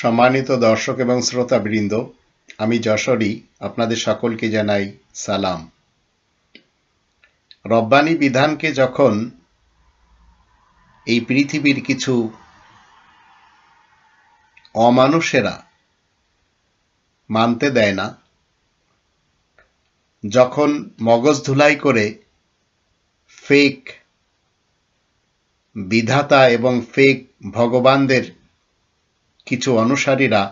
সম্মানিত দর্শক এবং শ্রোতাবৃন্দ, আমি যশোরী, আপনাদের সকলকে জানাই সালাম। রব্বানি বিধানকে যখন এই পৃথিবীর কিছু অমানুষেরা মানতে দেয় না, যখন মগজ ধুলাই করে ফেক বিধাতা এবং ফেক ভগবানদের কিছু অনুসারীরা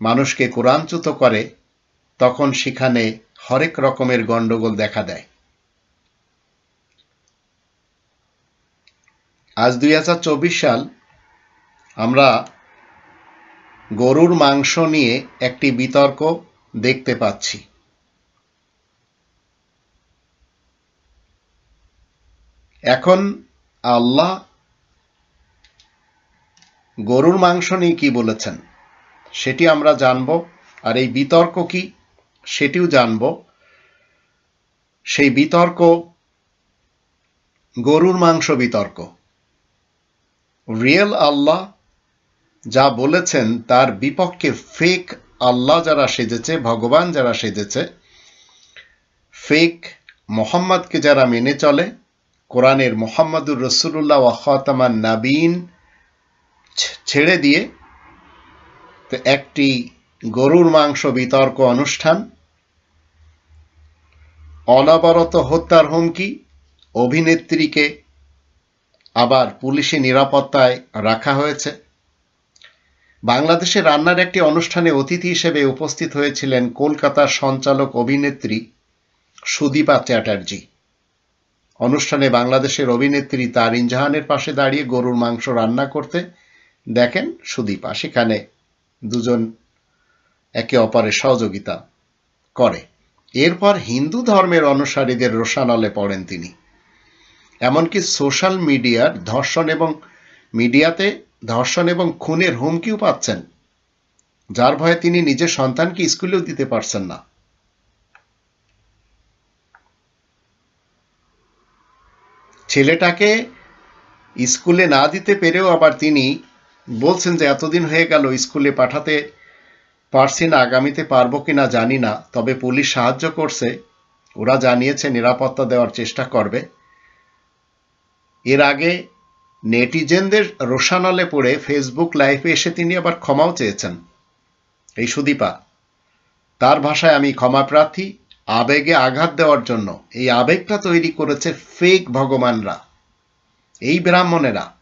মানুষকে কোরআনচ্যুত করে, তখন সেখানে হরেক রকমের গণ্ডগোল দেখা দেয়। আজ দুই হাজার চব্বিশ সাল আমরা গরুর মাংস নিয়ে একটি বিতর্ক দেখতে পাচ্ছি। এখন আল্লাহ গরুর মাংস নিয়ে কি বলেছেন? সেটি আমরা জানব। আর এই বিতর্ক কি? সেটিও জানব। সেই বিতর্ক, গরুর মাংস বিতর্ক। রিয়েল আল্লাহ যা বলেছেন তার বিপক্ষে ফেক আল্লাহ যারা সেজেছে, ভগবান যারা সেজেছে, ফেক মোহাম্মদকে যারা মেনে চলে, কোরআনের মোহাম্মদুর রসুল্লাহ ওয়াখাতামান নাবিন ছেড়ে দিয়ে তো একটি গরুর মাংস বিতর্ক অনুষ্ঠান, অনবরত হত্যার হুমকি, অভিনেত্রীকে আবার পুলিশি নিরাপত্তায় রাখা হয়েছে। বাংলাদেশে রান্নার একটি অনুষ্ঠানে অতিথি হিসেবে উপস্থিত হয়েছিলেন কলকাতার সঞ্চালক অভিনেত্রী সুদীপা চ্যাটার্জি। অনুষ্ঠানে বাংলাদেশের অভিনেত্রী তারিন জাহানের পাশে দাঁড়িয়ে গরুর মাংস রান্না করতে দেখেন সুদীপা, সেখানে দুজন একে অপরের সহযোগিতা করে। এরপর হিন্দু ধর্মের অনুসারীদের রোশানলে পড়েন তিনি। এমনকি সোশ্যাল মিডিয়ার ধর্ষণ এবং মিডিয়াতে ধর্ষণ এবং খুনের হুমকিও পাচ্ছেন, যার ভয়ে তিনি নিজের সন্তানকে স্কুলেও দিতে পারছেন না। ছেলেটাকে স্কুলে না দিতে পেরেও আবার তিনি বলছেন যে এতদিন হয়ে গেল স্কুলে পাঠাতে পারছি না, আগামীতে পারব কি না জানি না, তবে পুলিশ সাহায্য করছে, ওরা জানিয়েছে নিরাপত্তা দেওয়ার চেষ্টা করবে। এর আগে নেটিজেনদের রোশানলে পড়ে ফেসবুক লাইভে এসে তিনি আবার ক্ষমাও চেয়েছেন। এই সুদীপা, তার ভাষায় আমি ক্ষমা প্রার্থী, আবেগে আঘাত দেওয়ার জন্য এই আবেগটা তৈরি করেছে ফেক ভগবানরা। এই ব্রাহ্মণেরা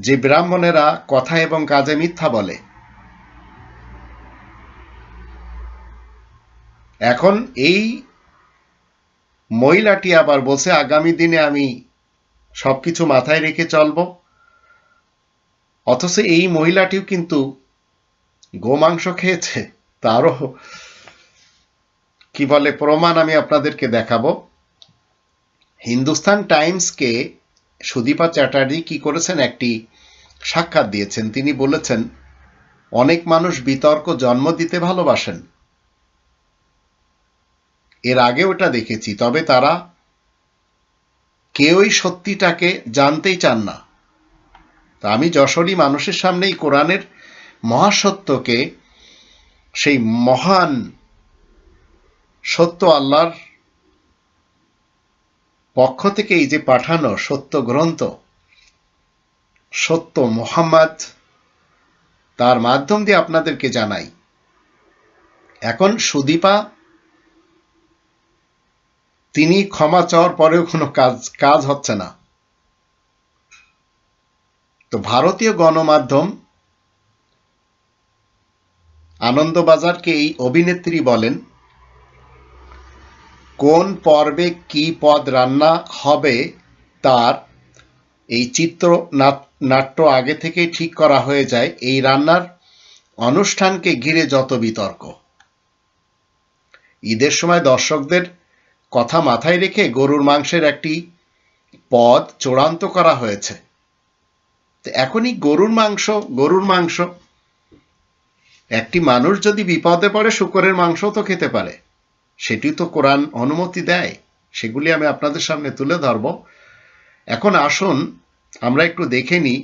যে ব্রাহ্মণেরা কথা এবং কাজে মিথ্যা বলে। এখন এই মহিলাটি আবার বলছে, আগামী দিনে আমি সবকিছু মাথায় রেখে চলব। অথচ এই মহিলাটিও কিন্তু গোমাংস খেয়েছে। তারও কি বলে, প্রমাণ আমি আপনাদেরকে দেখাবো। হিন্দুস্তান টাইমসকে সুদীপা চ্যাটার্জি কি করেছেন একটি সাক্ষাৎ দিয়েছেন। তিনি বলেছেন, অনেক মানুষ বিতর্ক জন্ম দিতে ভালোবাসেন। এর আগে ওটা দেখেছি, তবে তারা কেউই সত্যিটাকে জানতেই চান না। তা আমি যশোরই মানুষের সামনেই কোরআনের মহাসত্যকে, সেই মহান সত্য আল্লাহর পক্ষ থেকে এই যে পাঠানো সত্য গ্রন্থ, সত্য মোহাম্মদ, তার মাধ্যম দিয়ে আপনাদেরকে জানাই। এখন সুদীপা, তিনি ক্ষমা চাওয়ার পরেও কোনো কাজ কাজ হচ্ছে না। তো ভারতীয় গণমাধ্যম আনন্দবাজারকে এই অভিনেত্রী বলেন কোন পর্বে কি পদ রান্না হবে তার এই চিত্র নাট্য আগে থেকেই ঠিক করা হয়ে যায়। এই রান্নার অনুষ্ঠানকে ঘিরে যত বিতর্ক। ঈদের সময় দর্শকদের কথা মাথায় রেখে গরুর মাংসের একটি পদ চূড়ান্ত করা হয়েছে। এখনই গরুর মাংস গরুর মাংস। একটি মানুষ যদি বিপদে পড়ে, শুকরের মাংস তো খেতে পারে। সেটি তো কোরআন অনুমতি দেয়। সেগুলি আমি আপনাদের সামনে তুলে ধরব। এখন আসুন আমরা একটু দেখে নিই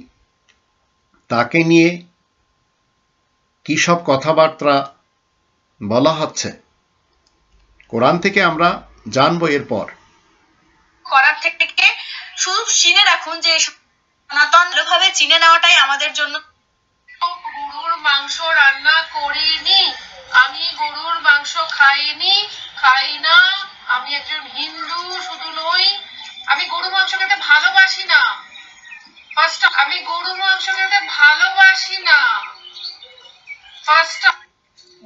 তাকে নিয়ে কী সব কথাবার্তা বলা হচ্ছে। কোরআন থেকে আমরা জানব এরপর। করার থেকে শুধু চিনে রাখুন যে সনাতন ভাবে চিনে নেওয়াটাই আমাদের জন্য গরুর মাংস রান্না করিনি। আমি গরুর মাংস খাইনি, খাই না। আমি একজন হিন্দু, শুধু নই, আমি গরু মাংস খেতে ভালোবাসি না। ফার্স্ট আমি গরু মাংস খেতে ভালোবাসি না। ফার্স্ট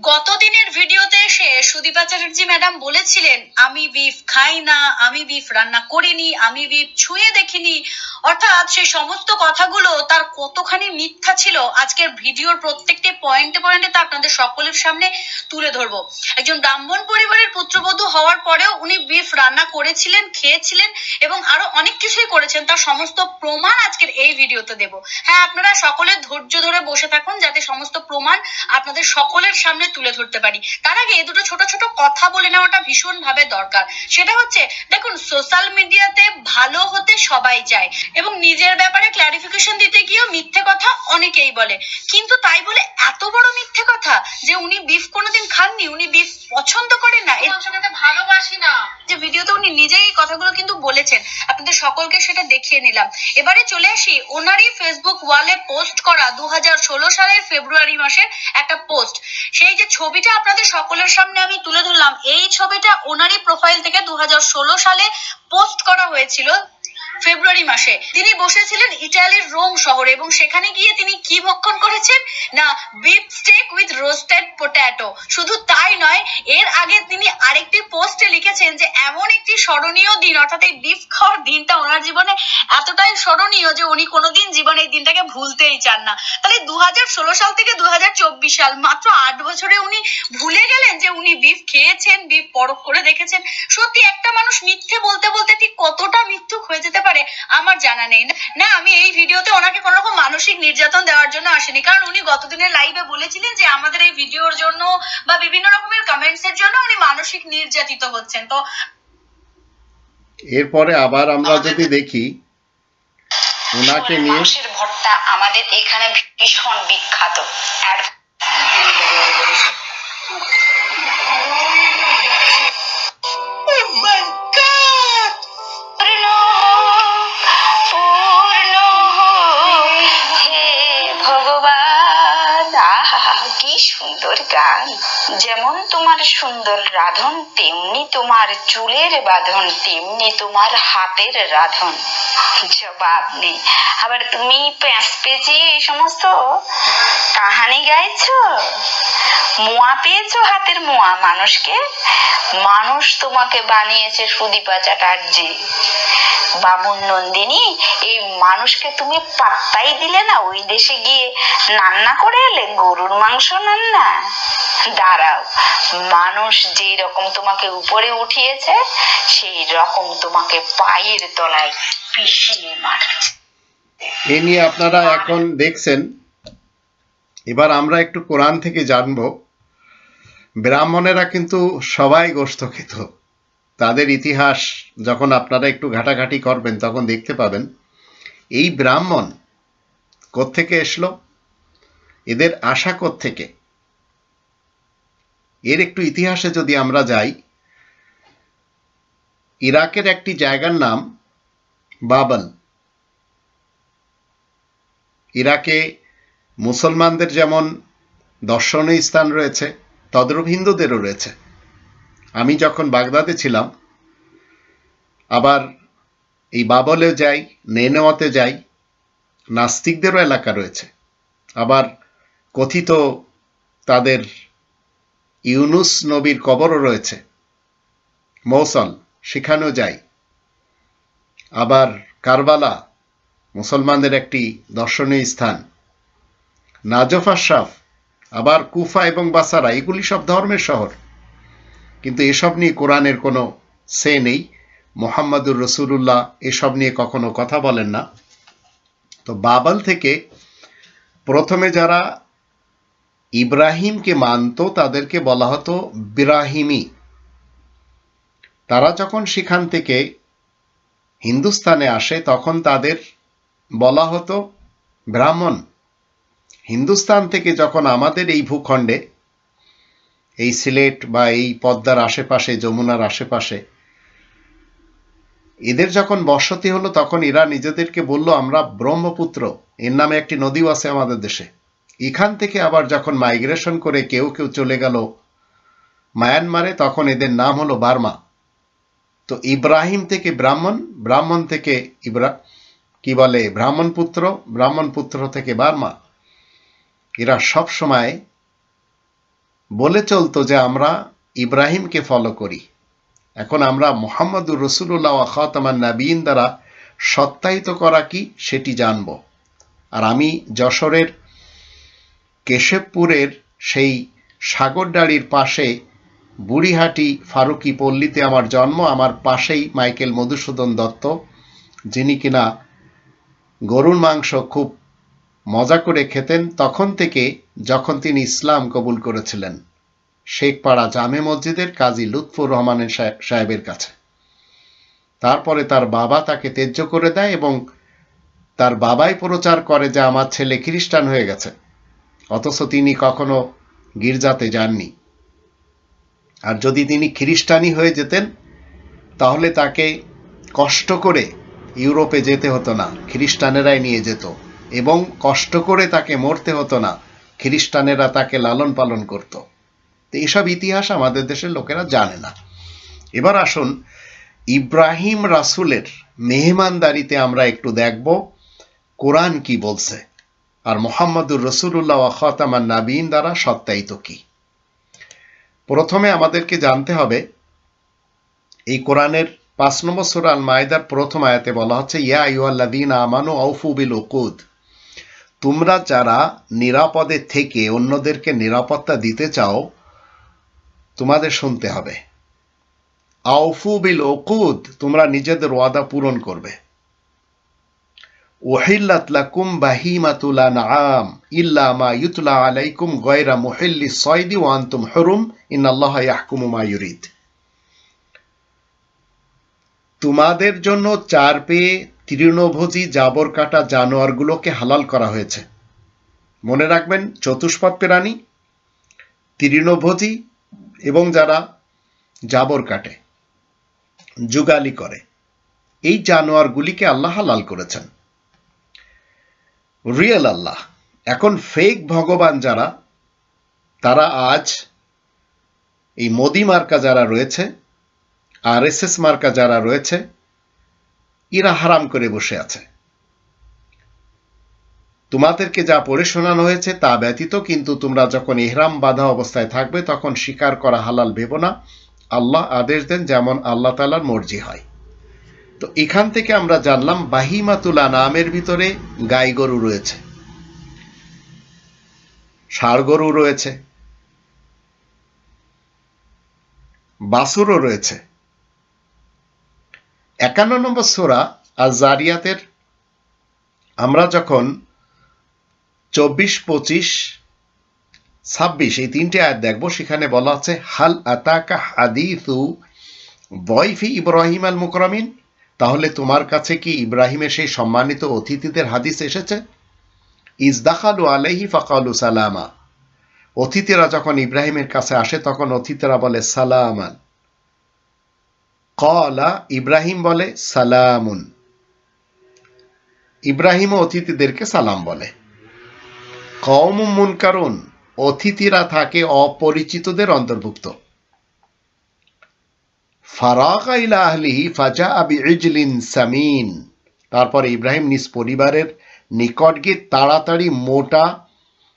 গত দিনের ভিডিওতে এসে সুদীপা চ্যাটার্জি ম্যাডাম বলেছিলেন, আমি বিফ খাই না, আমি বিফ রান্না করিনি, আমি বিফ ছুঁয়ে দেখিনি। অর্থাৎ সেই সমস্ত কথাগুলো তার কতখানি মিথ্যা ছিল আজকের ভিডিওর প্রত্যেকটি পয়েন্টে পয়েন্টে তা আপনাদের সকলের সামনে তুলে ধরবো। একজন ব্রাহ্মণ পরিবারের পুত্রবধূ হওয়ার পরেও উনি বিফ রান্না করেছিলেন, খেয়েছিলেন এবং আরও অনেক কিছুই করেছেন, তার সমস্ত প্রমাণ আজকের এই ভিডিওতে দেব। হ্যাঁ আপনারা সকলে ধৈর্য ধরে বসে থাকুন, যাতে সমস্ত প্রমাণ আপনাদের সকলের সামনে তুলে ধরতে পারি। তার আগে দুটো ছোট ছোট কথা বলে নেওয়াটা ভীষণ ভাবে দরকার। সেটা হচ্ছে দেখুন সোশ্যাল মিডিয়াতে ভালো হতে সবাই চায় এবং নিজের ব্যাপারে ক্লারিফিকেশন দিতে গিয়েও মিথ্যে কথা অনেকেই বলে। কিন্তু তাই বলে এত বড় মিথ্যে কথা যে উনি বিফ কোনোদিন খাননি উনি বিফ পছন্দ করেন না। এই ভালোবাসি না। যে ভিডিওতে উনি নিজেই এই কথাগুলো কিন্তু বলেছেন আপনাদের সকলকে সেটা দেখিয়ে নিলাম। এবারে চলে আসি ওনারই ফেসবুক ওয়ালে পোস্ট করা দু হাজার ষোলো সালের ফেব্রুয়ারি মাসের একটা পোস্ট সেই যে ছবিটা আপনাদের সকলের সামনে আমি তুলে ধরলাম, এই ছবিটা ওনারই প্রোফাইল থেকে দু হাজার ষোলো সালে পোস্ট করা হয়েছিল। ফেব্রুয়ারি মাসে। তিনি বসেছিলেন ইটালির রোম শহরে এবং সেখানে গিয়ে তিনি কি ভক্ষণ করেছেন? না beef steak with roasted potato শুধু তাই নয়, এর আগে তিনি আরেকটি পোস্টে লিখেছেন যে, এমন একটি স্মরণীয় দিন। অর্থাৎ এই বিফ খাওয়ার দিনটা ওনার জীবনে এতটাই স্মরণীয় যে, উনি কোনোদিন জীবনে এই দিনটাকে ভুলতেই চান না। তাহলে দু হাজার ষোলো সাল থেকে দু হাজার চব্বিশ সাল, মাত্র আট বছরে উনি ভুলে গেলেন যে, উনি বিফ খেয়েছেন বিফ পরখ করে দেখেছেন। সত্যি একটা মানুষ মিথ্যে বলতে বলতে ঠিক কতটা মিথ্যুক হয়ে যেতে পারে? আমার জানা নেই। না আমি এই ভিডিওতে ওনাকে কোনো রকম মানসিক নির্যাতন দেওয়ার জন্য আসেনি। কারণ উনি গতদিনের লাইভে বলেছিলেন যে আমাদের এই ভিডিওর জন্য বা বিভিন্ন রকমের কমেন্টস এর জন্য উনি মানসিক নির্যাতিত হচ্ছেন। তো এরপরে আবার আমরা যদি দেখি ওনাকে নিয়ে ভর্তা আমাদের এখানে ভীষণ বিখ্যাত। আর পূর্ণ সুন্দর গান যেমন তোমার সুন্দর রাধন, তেমনি তোমার চুলের বাঁধন, তেমনি তোমার হাতের রাধন। জবাব নেই। আবার তুমি প্যাঁচ পেঁচিয়ে এই সমস্ত কাহানি গাইছো? মোয়া পেয়েছ হাতের মোয়া? মানুষকে? মানুষ তোমাকে বানিয়েছে সুদীপা চ্যাটার্জি। বামুন নন্দিনী, এই মানুষকে তুমি পাত্তাই দিলে না? ওই দেশে গিয়ে রান্না করে এলে? গরুর মাংস রান্না দাঁড়াও মানুষ যেই রকম তোমাকে উপরে উঠিয়েছে, সেই রকম তোমাকে পায়ের তলায় পিষিয়ে মারছে। এ নিয়ে আপনারা এখন দেখছেন। এবার আমরা একটু কোরআন থেকে জানব। ব্রাহ্মণেরা কিন্তু সবাই গোস্ত খেত তাদের ইতিহাস যখন আপনারা একটু ঘাটাঘাটি করবেন, তখন দেখতে পাবেন, এই ব্রাহ্মণ কোত্থেকে এসলো? এদের আশা থেকে এর একটু ইতিহাসে যদি আমরা যাই, ইরাকের একটি জায়গার নাম বাবল। ইরাকে মুসলমানদের যেমন দর্শনীয় স্থান রয়েছে, তদ্রূপ হিন্দুদেরও রয়েছে। আমি যখন বাগদাদে ছিলাম, আবার এই বাবলে যাই, নেনেওয়াতে যাই, নাস্তিকদেরও এলাকা রয়েছে। আবার কথিত তাদের ইউনুস নবীর কবরও রয়েছে। মৌসল, সেখানেও যাই। আবার কারবালা, মুসলমানদের একটি দর্শনীয় স্থান। নাজফ আশরাফ, আবার কুফা এবং বাসারা, এগুলি সব ধর্মের শহর। কিন্তু এসব নিয়ে কোরআনের কোনো সে নেই। মোহাম্মদুর রসুল্লাহ এসব নিয়ে কখনো কথা বলেন না। তো বাবাল থেকে প্রথমে যারা ইব্রাহিমকে মানত, তাদেরকে বলা হতো বিরাহিমি। তারা যখন সেখান থেকে হিন্দুস্তানে আসে, তখন তাদের বলা হতো ব্রাহ্মণ। হিন্দুস্তান থেকে যখন আমাদের এই ভূখণ্ডে, এই সিলেট বা এই পদ্মার আশেপাশে, যমুনার আশেপাশে, এদের যখন বসতি হলো, তখন এরা নিজেদেরকে বলল, আমরা ব্রহ্মপুত্র। এর নামে একটি নদীও আছে আমাদের দেশে। এখান থেকে আবার যখন মাইগ্রেশন করে কেউ কেউ চলে গেল মায়ানমারে, তখন এদের নাম হলো বার্মা। তো ইব্রাহিম থেকে ব্রাহ্মণ ব্রাহ্মণ থেকে ইব্রা কি বলে? ব্রাহ্মণ পুত্র ব্রাহ্মণ পুত্র থেকে বার্মা। এরা সব সময় বলে চলতো যে আমরা ইব্রাহিমকে ফলো করি। এখন আমরা মোহাম্মদুর রসুল্লাহ খাতামান নাবিন দ্বারা সত্যায়িত করা কি সেটি জানব। আর আমি যশোরের কেশবপুরের সেই সাগরডাড়ির পাশে বুড়িহাটি ফারুকি পল্লীতে আমার জন্ম, আমার পাশেই মাইকেল মধুসূদন দত্ত, যিনি কিনা গরুর মাংস খুব মজা করে খেতেন, তখন থেকে যখন তিনি ইসলাম কবুল করেছিলেন শেখপাড়া জামে মসজিদের কাজী লুৎফুর রহমানের সাহেবের কাছে। তারপরে তার বাবা তাকে ত্যায্য করে দেয় এবং তার বাবাই প্রচার করে যে আমার ছেলে খ্রিস্টান হয়ে গেছে। অথচ তিনি কখনো গির্জাতে যাননি। আর যদি তিনি খ্রিস্টানই হয়ে যেতেন, তাহলে তাকে কষ্ট করে ইউরোপে যেতে হতো না, খ্রিস্টানেরাই নিয়ে যেত। এবং কষ্ট করে তাকে মরতে হতো না, খ্রিস্টানেরা তাকে লালন পালন করত। তো ইতিহাস আমাদের দেশের লোকেরা জানে না। এবার আসুন, ইব্রাহিম রাসুলের মেহমানদারিতে আমরা একটু দেখব কোরআন কি বলছে। আর মোহাম্মদুর রসুল্লাহ খাতামান নাবিন দ্বারা সত্যায়িত কি? প্রথমে আমাদেরকে জানতে হবে, এই কোরআনের পাঁচ নম্বর সুরা আল মায়দার প্রথম আয়াতে বলা হচ্ছে, ইয়া ইউআল্লাদিন আমানু আউফু বিল উকুদ তোমরা যারা নিরাপদে থেকে অন্যদেরকে নিরাপত্তা দিতে চাও, তোমাদের শুনতে হবে। আউফু বিল উকুদ তোমরা নিজেদের ওয়াদা পূরণ করবে। ওহিল্লাত লাকুম বাহিমাতুল আনআম ইল্লা মা ইউতলা আলাইকুম মুহিল্লি ওয়া আনতুম হুরুম। ইন্নাল্লাহ ইয়াহকুমু মা ইউরিদ। তোমাদের জন্য চার পেয়ে তৃণভোজী জাবর কাটা জানোয়ারগুলোকে হালাল করা হয়েছে। মনে রাখবেন, চতুষ্পদ প্রাণী, তৃণভোজী এবং যারা জাবর কাটে, যুগালি করে। এই জানোয়ারগুলিকে আল্লাহ হালাল করেছেন। রিয়েল আল্লাহ। এখন ফেক ভগবান যারা, তারা আজ এই মোদি মার্কা যারা রয়েছে, আর এস এস মার্কা যারা রয়েছে, এরা হারাম করে বসে আছে। তোমাদেরকে যা পড়ে শোনানো হয়েছে তা ব্যতীত, কিন্তু তোমরা যখন এহরাম বাঁধা অবস্থায় থাকবে, তখন স্বীকার করা হালাল ভেব না। আল্লাহ আদেশ দেন যেমন আল্লাহ তালার মর্জি হয়। তো এখান থেকে আমরা জানলাম বাহিমাতুলা নামের ভিতরে গাই গরু রয়েছে। ষাড় গরু রয়েছে। বাসুরও রয়েছে। একান্ন নম্বর সোরা আর জারিয়াতের আমরা যখন চব্বিশ, পঁচিশ, ছাব্বিশ এই তিনটে আয়াত দেখব, সেখানে বলা আছে, হাল আতাকা হাদিসু বয়ফি ইব্রাহিম আল মুকরমিন? তাহলে তোমার কাছে কি ইব্রাহিমের সেই সম্মানিত অতিথিদের হাদিস এসেছে? ইজদাখালু আলাইহি ফাকালু সালামা। অতিথিরা যখন ইব্রাহিমের কাছে আসে, তখন অতিথিরা বলে, সালামান। কলা ইব্রাহিম বলে, সালামুন। ইব্রাহিম অতিথিদেরকে সালাম বলে। কওম মুনকারুন, অতিথিরা থাকে অপরিচিতদের অন্তর্ভুক্ত। সামিন। তারপর ইব্রাহিম নিজ পরিবারের নিকট গিয়ে তাড়াতাড়ি মোটা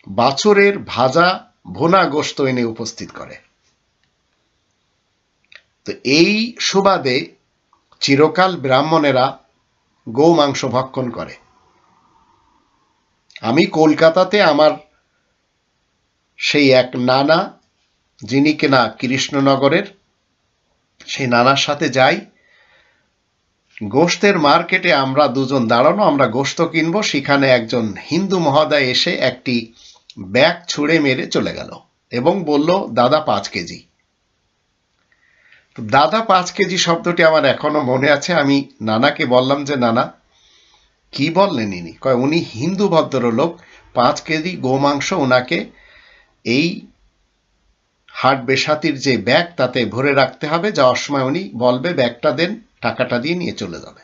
বাছরের ভাজা ভোনা গোস্ত এনে উপস্থিত করে। তো এই সুবাদে চিরকাল ব্রাহ্মণেরা গৌ মাংস ভক্ষণ করে। আমি কলকাতাতে আমার সেই এক নানা যিনি কিনা কৃষ্ণনগরের সেই নানার সাথে যাই। গোস্তের মার্কেটে আমরা দুজন দাঁড়ানো, আমরা গোস্ত কিনবো, সেখানে একজন হিন্দু মহোদয় এসে একটি ব্যাগ ছুঁড়ে মেরে চলে গেল এবং বলল, দাদা, পাঁচ কেজি। দাদা, পাঁচ কেজি শব্দটি আমার এখনও মনে আছে। আমি নানাকে বললাম যে, নানা, কি বললেন ইনি? কয়, উনি হিন্দু ভদ্রলোক, পাঁচ কেজি গোমাংস ওনাকে এই হাট বেসাতির যে ব্যাগ তাতে ভরে রাখতে হবে, যাওয়ার সময় উনি বলবে, ব্যাগটা দেন, টাকাটা দিয়ে নিয়ে চলে যাবে।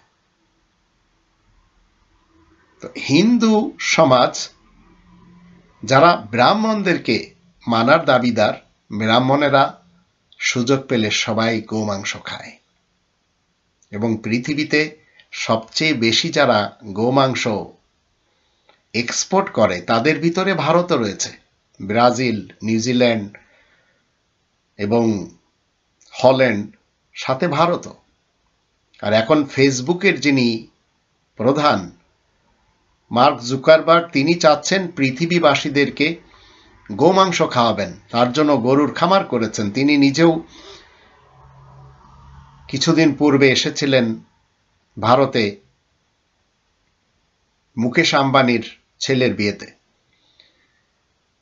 তো হিন্দু সমাজ, যারা ব্রাহ্মণদেরকে মানার দাবিদার, ব্রাহ্মণেরা সুযোগ পেলে সবাই গোমাংস খায়। এবং পৃথিবীতে সবচেয়ে বেশি যারা গোমাংস এক্সপোর্ট করে, তাদের ভিতরে ভারতও রয়েছে। ব্রাজিল, নিউজিল্যান্ড এবং হল্যান্ড, সাথে ভারতও। আর এখন ফেসবুকের যিনি প্রধান, মার্ক জুকারবার্গ, তিনি চাচ্ছেন পৃথিবীবাসীদেরকে গোমাংস খাওয়াবেন। তার জন্য গরুর খামার করেছেন। তিনি নিজেও কিছুদিন পূর্বে এসেছিলেন ভারতে মুকেশ আম্বানির ছেলের বিয়েতে।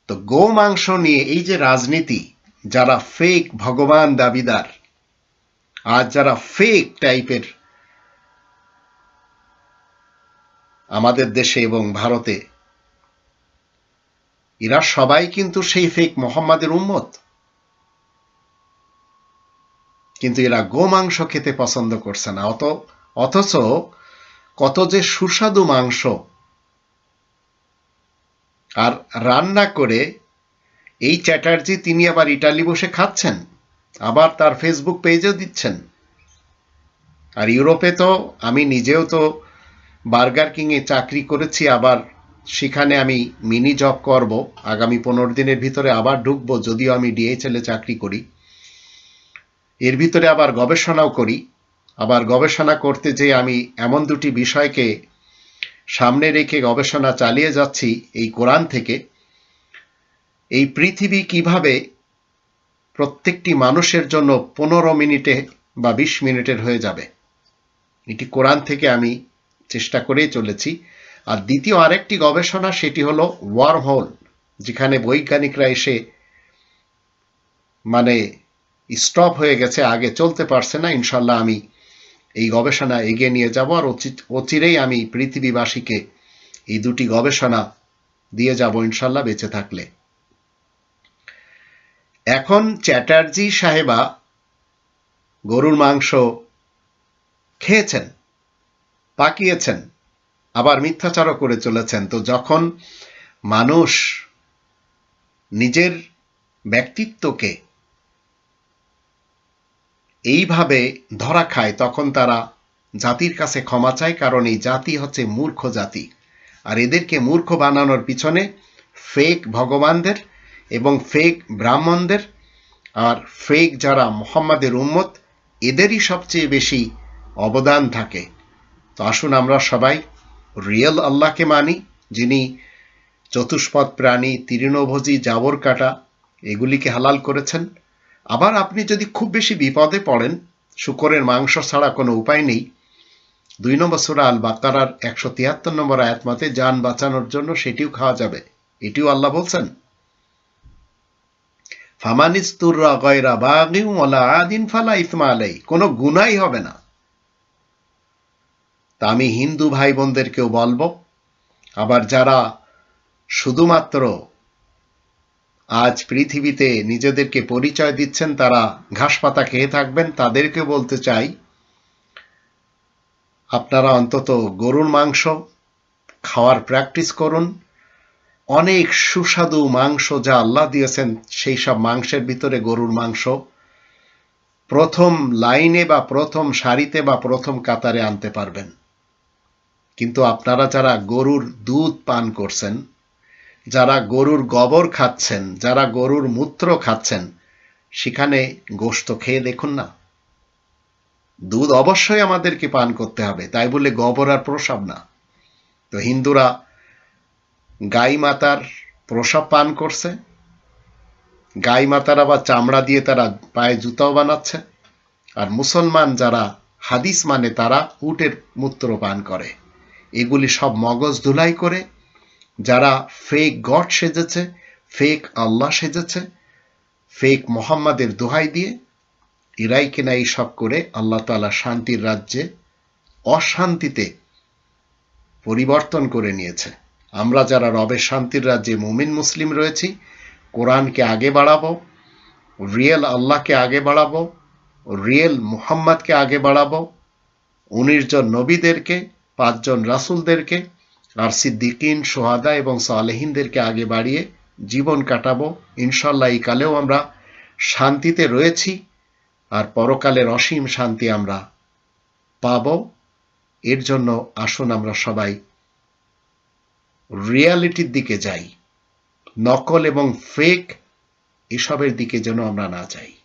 তো গোমাংস নিয়ে এই যে রাজনীতি যারা ফেক ভগবান দাবিদার, আর যারা ফেক টাইপের আমাদের দেশে এবং ভারতে, এরা সবাই কিন্তু সেই ফেক মোহাম্মদের উম্মত। কিন্তু এরা গোমাংস খেতে পছন্দ করছে না, অত, অথচ কত যে সুস্বাদু মাংস, আর রান্না করে এই চ্যাটার্জি তিনি আবার ইটালি বসে খাচ্ছেন, আবার তার ফেসবুক পেজেও দিচ্ছেন। আর ইউরোপে তো আমি নিজেও তো বার্গার কিংয়ে চাকরি করেছি, আবার সেখানে আমি মিনি জব করব, আগামী পনেরো দিনের ভিতরে আবার ঢুকবো, যদিও আমি ডিএইচএলে চাকরি করি। এর ভিতরে আবার গবেষণাও করি, আবার গবেষণা করতে যে আমি এমন দুটি বিষয়কে সামনে রেখে গবেষণা চালিয়ে যাচ্ছি এই কোরআন থেকে। এই পৃথিবী কীভাবে প্রত্যেকটি মানুষের জন্য পনেরো মিনিটে বা বিশ মিনিটের হয়ে যাবে? এটি কোরআন থেকে আমি চেষ্টা করেই চলেছি। আর দ্বিতীয় আরেকটি গবেষণা, সেটি হলো ওয়ার্ম হোল যেখানে বৈজ্ঞানিকরা এসে মানে স্টপ হয়ে গেছে, আগে চলতে পারছে না। ইনশাল্লাহ আমি এই গবেষণা এগিয়ে নিয়ে যাব আর অচিরেই আমি পৃথিবীবাসীকে এই দুটি গবেষণা দিয়ে যাব ইনশাল্লাহ বেঁচে থাকলে। এখন চ্যাটার্জি সাহেবা গরুর মাংস খেয়েছেন, পাকিয়েছেন, আবার মিথ্যাচারও করে চলেছেন। তো যখন মানুষ নিজের ব্যক্তিত্বকে এইভাবে ধরা খায়, তখন তারা জাতির কাছে ক্ষমা চায়, কারণ এই জাতি হচ্ছে মূর্খ জাতি। আর এদেরকে মূর্খ বানানোর পিছনে ফেক ভগবানদের এবং ফেক ব্রাহ্মণদের আর ফেক যারা মোহাম্মদের উম্মত, এদেরই সবচেয়ে বেশি অবদান থাকে। তো আসুন আমরা সবাই রিয়েল আল্লাহকে মানি, যিনি চতুষ্পদ প্রাণী, তৃণভোজী জাবর কাটা এগুলিকে হালাল করেছেন। আবার আপনি যদি খুব বেশি বিপদে পড়েন, শুকরের মাংস ছাড়া কোনো উপায় নেই। দুই নম্বর সুরা আল বাকারার একশো তিয়াত্তর নম্বর আয়াত মতে, যান বাঁচানোর জন্য সেটিও খাওয়া যাবে। এটিও আল্লাহ বলছেন ফামানিস্তুররা গয়রা বাগিউ ওয়ালা আদিন ফালা কোনো গুনাই হবে না। তা আমি হিন্দু ভাই বোনদেরকেও বলব, আবার যারা শুধুমাত্র আজ পৃথিবীতে নিজেদেরকে পরিচয় দিচ্ছেন, তারা ঘাস পাতা খেয়ে থাকবেন, তাদেরকে বলতে চাই, আপনারা অন্তত গরুর মাংস খাওয়ার প্র্যাকটিস করুন অনেক সুস্বাদু মাংস যা আল্লাহ দিয়েছেন, সেই সব মাংসের ভিতরে গরুর মাংস প্রথম লাইনে বা প্রথম সারিতে বা প্রথম কাতারে আনতে পারবেন। কিন্তু আপনারা যারা গরুর দুধ পান করছেন, যারা গরুর গোবর খাচ্ছেন, যারা গরুর মূত্র খাচ্ছেন, সেখানে গোশত খেয়ে দেখুন না। দুধ অবশ্যই আমাদেরকে পান করতে হবে, তাই বলে গোবর আর প্রসাব না। তো হিন্দুরা গাই মাতার প্রসাব পান করছে। গাই মাতার আবার চামড়া দিয়ে তারা পায়ে জুতাও বানাচ্ছে। আর মুসলমান যারা হাদিস মানে তারা উটের মূত্র পান করে। এগুলি সব মগজ ধুলাই করে। যারা ফেক গড সেজেছে ফেক আল্লাহ সেজেছে ফেক মোহাম্মদের দোহাই দিয়ে, এরাই কিনা এইসব করে আল্লাহ তালা শান্তির রাজ্যে অশান্তিতে পরিবর্তন করে নিয়েছে। আমরা যারা রবের শান্তির রাজ্যে মুমিন মুসলিম রয়েছি, কোরআনকে আগে বাড়াবো, রিয়েল আল্লাহকে আগে বাড়াবো, রিয়েল মুহাম্madকে আগে বাড়াবো, উনিশ জন নবীদেরকে পাঁচজন রাসূলদেরকে, আর সিদ্দিকিন, সোহাদা এবং সালেহিনদেরকে আগে বাড়িয়ে জীবন কাটাবো। ইনশাল্লাহ এই কালেও আমরা শান্তিতে রয়েছি, আর পরকালের অসীম শান্তি আমরা পাব। এর জন্য আসুন আমরা সবাই রিয়ালিটির দিকে যাই নকল এবং ফেক এসবের দিকে যেন আমরা না যাই।